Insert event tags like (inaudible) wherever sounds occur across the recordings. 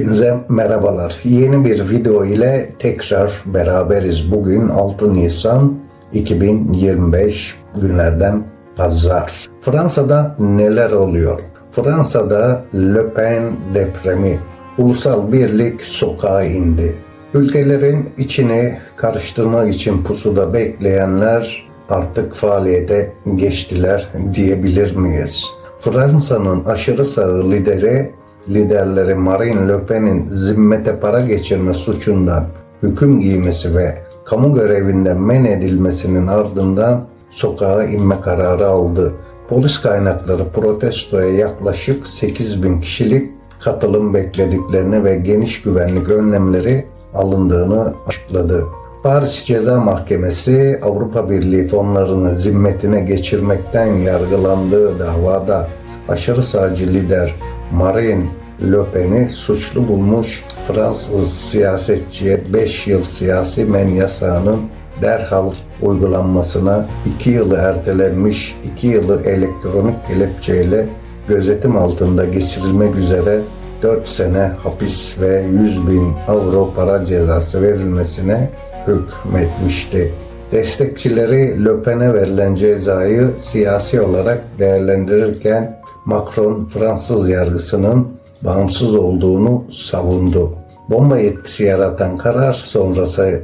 Hepinize merhabalar. Yeni bir video ile tekrar beraberiz. Bugün 6 Nisan 2025 günlerden pazar. Fransa'da neler oluyor? Fransa'da Le Pen depremi, ulusal birlik sokağa indi. Ülkelerin içini karıştırmak için pusuda bekleyenler artık faaliyete geçtiler diyebilir miyiz? Fransa'nın aşırı sağı lideri liderleri Marine Le Pen'in zimmete para geçirme suçundan hüküm giymesi ve kamu görevinden men edilmesinin ardından sokağa inme kararı aldı. Polis kaynakları protestoya yaklaşık 8 bin kişilik katılım beklediklerini ve geniş güvenlik önlemleri alındığını açıkladı. Paris Ceza Mahkemesi Avrupa Birliği fonlarını zimmetine geçirmekten yargılandığı davada aşırı sağcı lider Marine Le Pen'i suçlu bulmuş Fransız siyasetçiye 5 yıl siyasi men yasağının derhal uygulanmasına 2 yılı ertelenmiş 2 yılı elektronik kelepçeyle gözetim altında geçirilmek üzere 4 sene hapis ve 100 bin avro para cezası verilmesine hükmetmişti. Destekçileri Le Pen'e verilen cezayı siyasi olarak değerlendirirken Macron Fransız yargısının bağımsız olduğunu savundu. Bomba yetkisi yaratan karar sonrası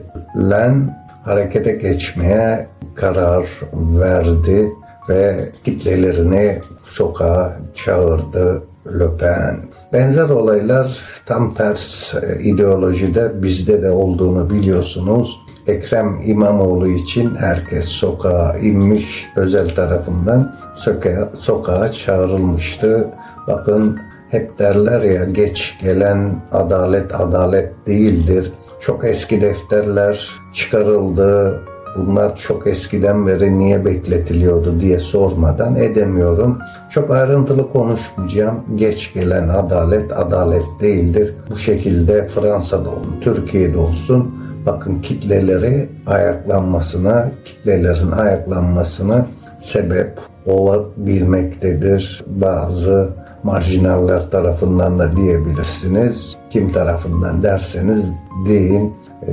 Len harekete geçmeye karar verdi ve kitlelerini sokağa çağırdı Le Pen. Benzer olaylar tam ters e, ideolojide bizde de olduğunu biliyorsunuz. Ekrem İmamoğlu için herkes sokağa inmiş, özel tarafından sokağa, sokağa çağrılmıştı. Bakın hep derler ya geç gelen adalet adalet değildir. Çok eski defterler çıkarıldı. Bunlar çok eskiden beri niye bekletiliyordu diye sormadan edemiyorum. Çok ayrıntılı konuşmayacağım. Geç gelen adalet adalet değildir. Bu şekilde Fransa'da olsun, Türkiye'de olsun bakın kitleleri ayaklanmasına, kitlelerin ayaklanmasına sebep olabilmektedir. Bazı marjinaller tarafından da diyebilirsiniz. Kim tarafından derseniz deyin. E,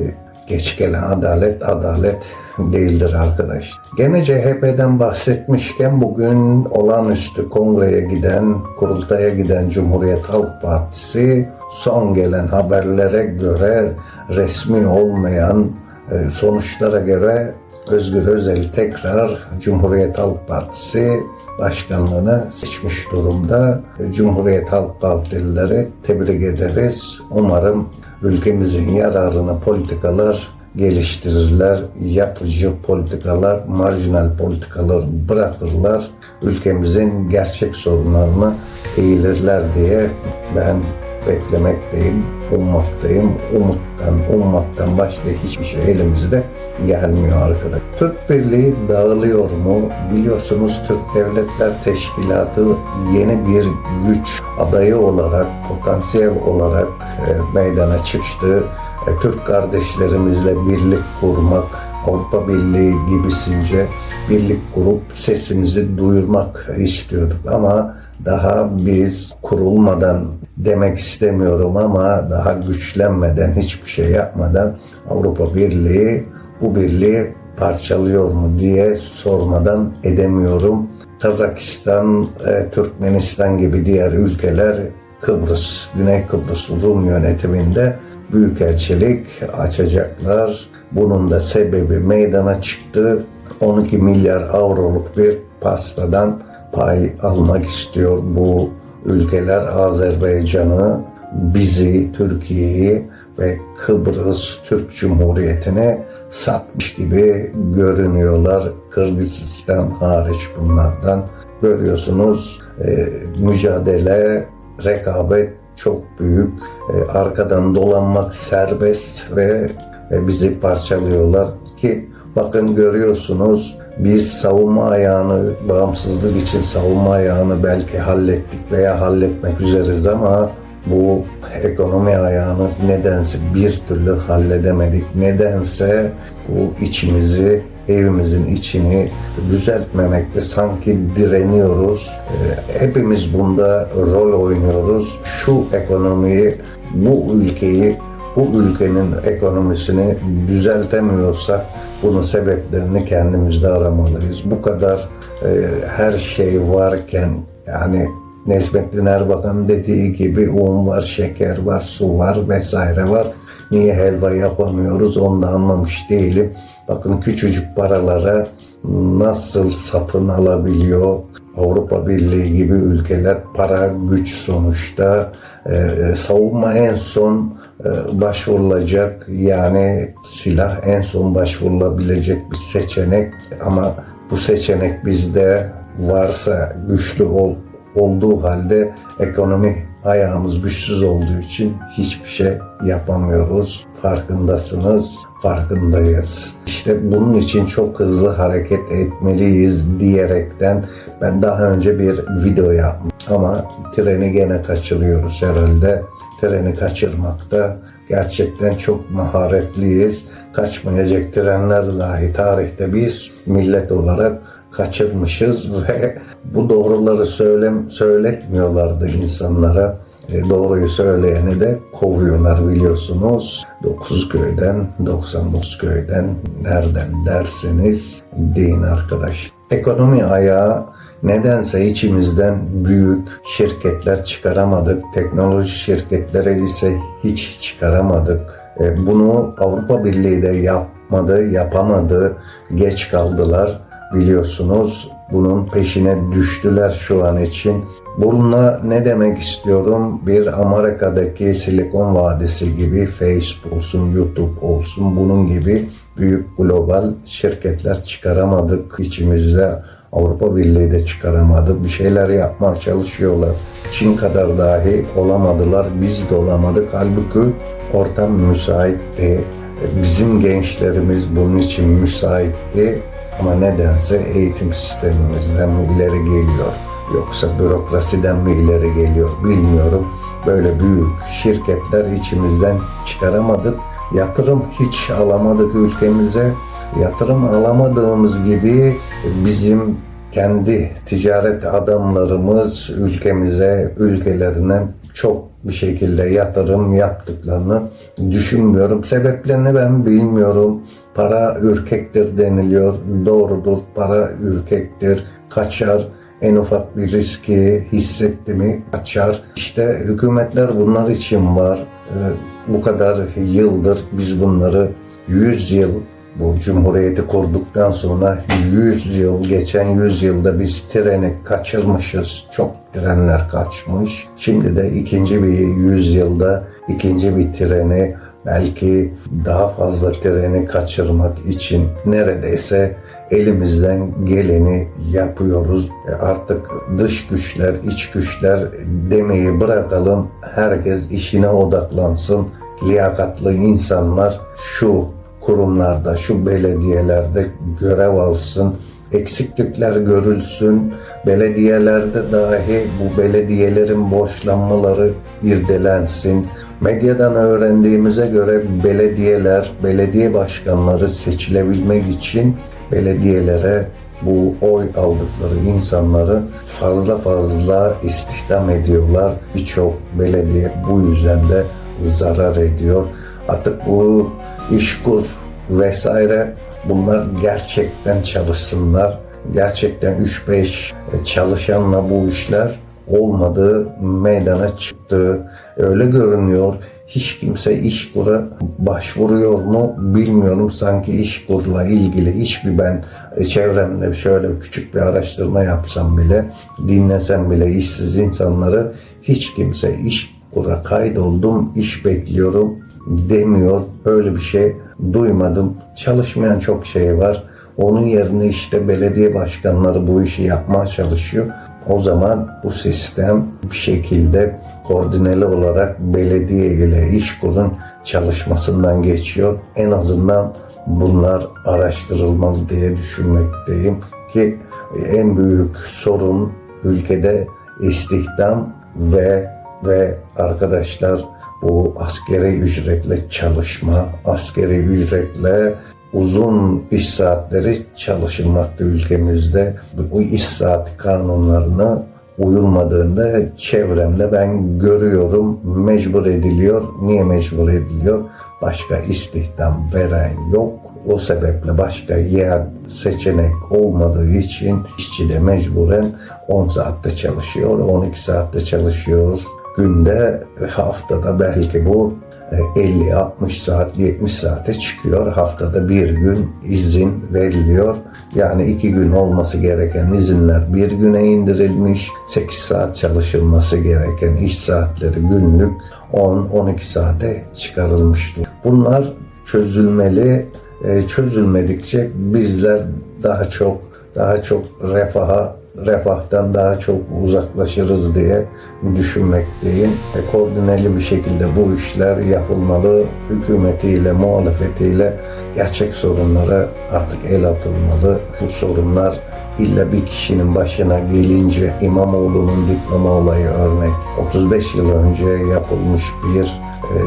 geç gelen adalet adalet değildir arkadaş. Gene CHP'den bahsetmişken bugün olağanüstü kongreye giden, kurultaya giden Cumhuriyet Halk Partisi son gelen haberlere göre resmi olmayan e, sonuçlara göre Özgür Özel tekrar Cumhuriyet Halk Partisi başkanlığına seçmiş durumda. Cumhuriyet Halk Partilileri tebrik ederiz. Umarım ülkemizin yararına politikalar geliştirirler, yapıcı politikalar, marjinal politikalar bırakırlar, ülkemizin gerçek sorunlarını eğilirler diye ben beklemekteyim, ummaktayım. Umuttan, ummaktan başka hiçbir şey elimizde gelmiyor arkadaş. Türk Birliği dağılıyor mu? Biliyorsunuz Türk Devletler Teşkilatı yeni bir güç adayı olarak, potansiyel olarak e, meydana çıktı. E, Türk kardeşlerimizle birlik kurmak, Avrupa Birliği gibisince birlik kurup sesimizi duyurmak istiyorduk ama daha biz kurulmadan demek istemiyorum ama daha güçlenmeden hiçbir şey yapmadan Avrupa Birliği bu birliği parçalıyor mu diye sormadan edemiyorum. Kazakistan, e, Türkmenistan gibi diğer ülkeler Kıbrıs, Güney Kıbrıs Rum yönetiminde büyükelçilik açacaklar. Bunun da sebebi meydana çıktı. 12 milyar avroluk bir pastadan pay almak istiyor bu ülkeler Azerbaycan'ı, bizi, Türkiye'yi ve Kıbrıs Türk Cumhuriyeti'ne satmış gibi görünüyorlar. Kırgızistan hariç bunlardan görüyorsunuz e, mücadele, rekabet çok büyük. E, arkadan dolanmak serbest ve bizi parçalıyorlar ki bakın görüyorsunuz biz savunma ayağını, bağımsızlık için savunma ayağını belki hallettik veya halletmek üzeriz ama bu ekonomi ayağını nedense bir türlü halledemedik. Nedense bu içimizi, evimizin içini düzeltmemekte sanki direniyoruz. Ee, Hepimiz bunda rol oynuyoruz. Şu ekonomiyi bu ülkeyi, bu ülkenin ekonomisini düzeltemiyorsak bunun sebeplerini kendimizde aramalıyız. Bu kadar e, her şey varken yani Necmettin Erbakan dediği gibi un var, şeker var, su var vesaire var. Niye helva yapamıyoruz onu da anlamış değilim. Bakın küçücük paralara nasıl satın alabiliyor Avrupa Birliği gibi ülkeler para güç sonuçta Ee, savunma en son e, başvurulacak yani silah en son başvurulabilecek bir seçenek ama bu seçenek bizde varsa güçlü ol, olduğu halde ekonomi ayağımız güçsüz olduğu için hiçbir şey yapamıyoruz. Farkındasınız, farkındayız. İşte bunun için çok hızlı hareket etmeliyiz diyerekten ben daha önce bir video yaptım. Ama treni gene kaçırıyoruz herhalde. Treni kaçırmakta gerçekten çok maharetliyiz. Kaçmayacak trenler dahi tarihte biz millet olarak kaçırmışız (laughs) ve bu doğruları söylem söyletmiyorlardı insanlara. E, doğruyu söyleyeni de kovuyorlar biliyorsunuz. 9 köyden, 99 köyden nereden derseniz deyin arkadaş. Ekonomi ayağı nedense içimizden büyük şirketler çıkaramadık. Teknoloji şirketleri ise hiç çıkaramadık. E, bunu Avrupa Birliği de yapmadı, yapamadı. Geç kaldılar biliyorsunuz. Bunun peşine düştüler şu an için. Bununla ne demek istiyorum? Bir Amerika'daki Silikon Vadisi gibi Facebook olsun, YouTube olsun bunun gibi büyük global şirketler çıkaramadık içimizde. Avrupa Birliği de çıkaramadı. Bir şeyler yapmaya çalışıyorlar. Çin kadar dahi olamadılar. Biz de olamadık. Halbuki ortam müsaitti. Bizim gençlerimiz bunun için müsaitti. Ama nedense eğitim sistemimizden mi ileri geliyor yoksa bürokrasiden mi ileri geliyor bilmiyorum. Böyle büyük şirketler içimizden çıkaramadık. Yatırım hiç alamadık ülkemize. Yatırım alamadığımız gibi bizim kendi ticaret adamlarımız ülkemize, ülkelerine çok bir şekilde yatırım yaptıklarını düşünmüyorum. Sebeplerini ben bilmiyorum. Para ürkektir deniliyor. Doğrudur. Para ürkektir. Kaçar. En ufak bir riski hissetti mi kaçar. İşte hükümetler bunlar için var. Ee, bu kadar yıldır biz bunları 100 yıl bu cumhuriyeti kurduktan sonra 100 yıl, geçen 100 yılda biz treni kaçırmışız. Çok trenler kaçmış. Şimdi de ikinci bir 100 yılda ikinci bir treni belki daha fazla treni kaçırmak için neredeyse elimizden geleni yapıyoruz. E artık dış güçler, iç güçler demeyi bırakalım. Herkes işine odaklansın. Liyakatlı insanlar şu kurumlarda, şu belediyelerde görev alsın. Eksiklikler görülsün. Belediyelerde dahi bu belediyelerin boşlanmaları irdelensin. Medyadan öğrendiğimize göre belediyeler, belediye başkanları seçilebilmek için belediyelere bu oy aldıkları insanları fazla fazla istihdam ediyorlar. Birçok belediye bu yüzden de zarar ediyor. Artık bu işkur vesaire bunlar gerçekten çalışsınlar. Gerçekten 3-5 çalışanla bu işler olmadığı meydana çıktı. Öyle görünüyor. Hiç kimse işkura başvuruyor mu bilmiyorum. Sanki işkurla ilgili hiçbir ben çevremde şöyle küçük bir araştırma yapsam bile, dinlesem bile işsiz insanları hiç kimse işkura kaydoldum, iş bekliyorum demiyor. Öyle bir şey duymadım. Çalışmayan çok şey var. Onun yerine işte belediye başkanları bu işi yapmaya çalışıyor. O zaman bu sistem bir şekilde koordineli olarak belediye ile işkurun çalışmasından geçiyor. En azından bunlar araştırılmalı diye düşünmekteyim ki en büyük sorun ülkede istihdam ve ve arkadaşlar bu askeri ücretle çalışma, askeri ücretle uzun iş saatleri çalışılmakta ülkemizde. Bu iş saati kanunlarını uyulmadığında çevremde ben görüyorum mecbur ediliyor. Niye mecbur ediliyor? Başka istihdam veren yok. O sebeple başka yer seçenek olmadığı için işçi de mecburen 10 saatte çalışıyor, 12 saatte çalışıyor. Günde haftada belki bu e, 50-60 saat, 70 saate çıkıyor. Haftada bir gün izin veriliyor. Yani iki gün olması gereken izinler bir güne indirilmiş. 8 saat çalışılması gereken iş saatleri günlük 10-12 saate çıkarılmıştır. Bunlar çözülmeli. E, Çözülmedikçe bizler daha çok daha çok refaha refahtan daha çok uzaklaşırız diye düşünmekteyim. E, koordineli bir şekilde bu işler yapılmalı. Hükümetiyle, muhalefetiyle gerçek sorunlara artık el atılmalı. Bu sorunlar illa bir kişinin başına gelince İmamoğlu'nun diploma olayı örnek 35 yıl önce yapılmış bir e,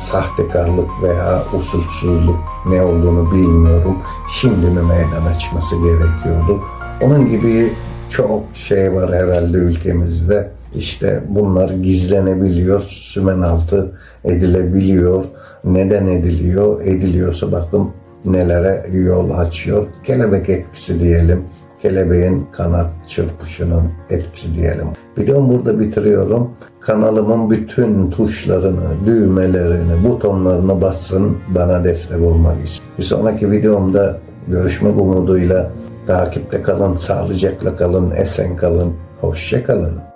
sahtekarlık veya usulsüzlük ne olduğunu bilmiyorum. Şimdi mi meydana çıkması gerekiyordu? Onun gibi çok şey var herhalde ülkemizde. İşte bunlar gizlenebiliyor, sümen altı edilebiliyor. Neden ediliyor? Ediliyorsa bakın nelere yol açıyor. Kelebek etkisi diyelim. Kelebeğin kanat çırpışının etkisi diyelim. Videomu burada bitiriyorum. Kanalımın bütün tuşlarını, düğmelerini, butonlarını bassın bana destek olmak için. Bir sonraki videomda görüşmek umuduyla takipte kalın, sağlıcakla kalın, esen kalın, hoşça kalın.